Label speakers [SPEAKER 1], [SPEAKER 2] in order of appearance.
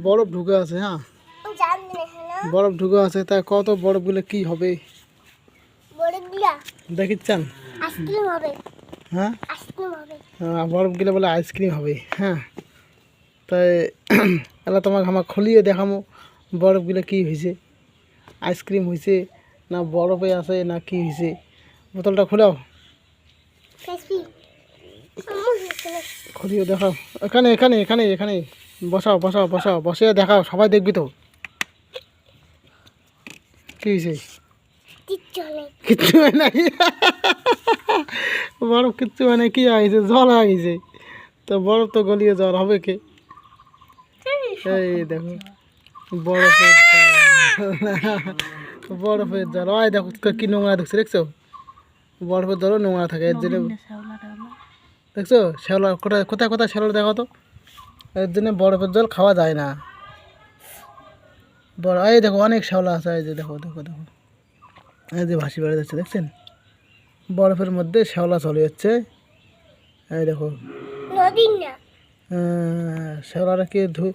[SPEAKER 1] বরফ ঢুকে আছে হ্যাঁ?
[SPEAKER 2] হ্যাঁ
[SPEAKER 1] বরফ ঢুকে আছে তা কত বরফগুলো কি হবে?
[SPEAKER 2] আইসক্রিম হবে।
[SPEAKER 1] হ্যাঁ? আহ, বরফগুলো বলে আইসক্রিম হবে হ্যাঁ? তাই এলা তোমাকে আমার খুলিয়ে দেখামো বরফগুলো কি হয়েছে আইসক্রিম হয়েছে না বরফে আছে না কি হয়েছে বোতলটা খোলাও খুলিয়ে দেখাও। এখানে এখানে এখানে এখানে। বসাও বসাও বসাও বসে দেখাও সবাই দেখবি তো। কি হয়েছে
[SPEAKER 2] কিচ্ছু
[SPEAKER 1] হয় নাই। বরফ কিচ্ছু হয় নাই কি হয়েছে জল হয়ে গেছে। তো বরফ তো গলিয়ে জল হবে কে? এই দেখো বরফের জল। বরফের জল। ওই দেখো কি নোংরা দেখছ দেখছ? বরফের জলও নোংরা থাকে এর জন্য দেখছ? শ্যাওলা কোথায় কোথায় কোথায় শ্যাওলা দেখো তো? এর জন্য বরফের জল খাওয়া যায় না। বড় এই দেখো অনেক শ্যাওলা আছে এই যে দেখো দেখো দেখো। এই যে ভাসি বেড়ে যাচ্ছে দেখছেন? বরফের মধ্যে শ্যাওলা চলে যাচ্ছে। এই দেখো। শ্যাওলাটা কি ধু